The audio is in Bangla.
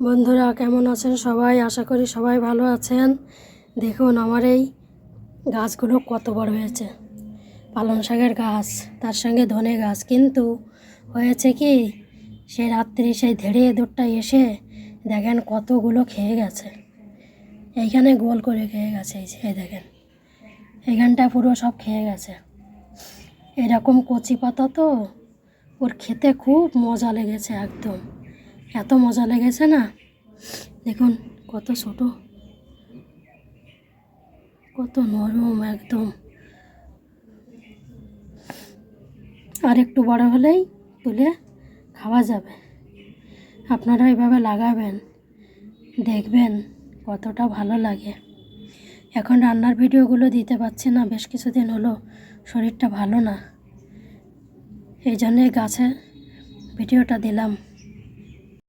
বন্ধুরা, কেমন আছেন সবাই? আশা করি সবাই ভালো আছেন। দেখুন, আমার এই গাছগুলো কত বড় হয়েছে। পালং শাকের গাছ, তার সঙ্গে ধনে গাছ। কিন্তু হয়েছে কি, সেই রাত্রি সেই ধেড়ে দূরটা এসে দেখেন কতগুলো খেয়ে গেছে। এইখানে গোল করে খেয়ে গেছে, এই যে দেখেন। এইখানটা পুরো সব খেয়ে গেছে। এরকম কচি পাতা তো, ওর খেতে খুব মজা লেগেছে একদম। এত মজা লেগেছে না? দেখুন, কত ছোট। কত নরম একদম। আর একটু বড় হলেই তুলে খাওয়া যাবে। আপনারা এভাবে লাগাবেন, দেখবেন কতটা ভালো লাগে। এখন রান্নার ভিডিওগুলো দিতে পারছি না, বেশ কিছুদিন হলো শরীরটা ভালো না। এই জন্যে গাছে ভিডিওটা দিলাম।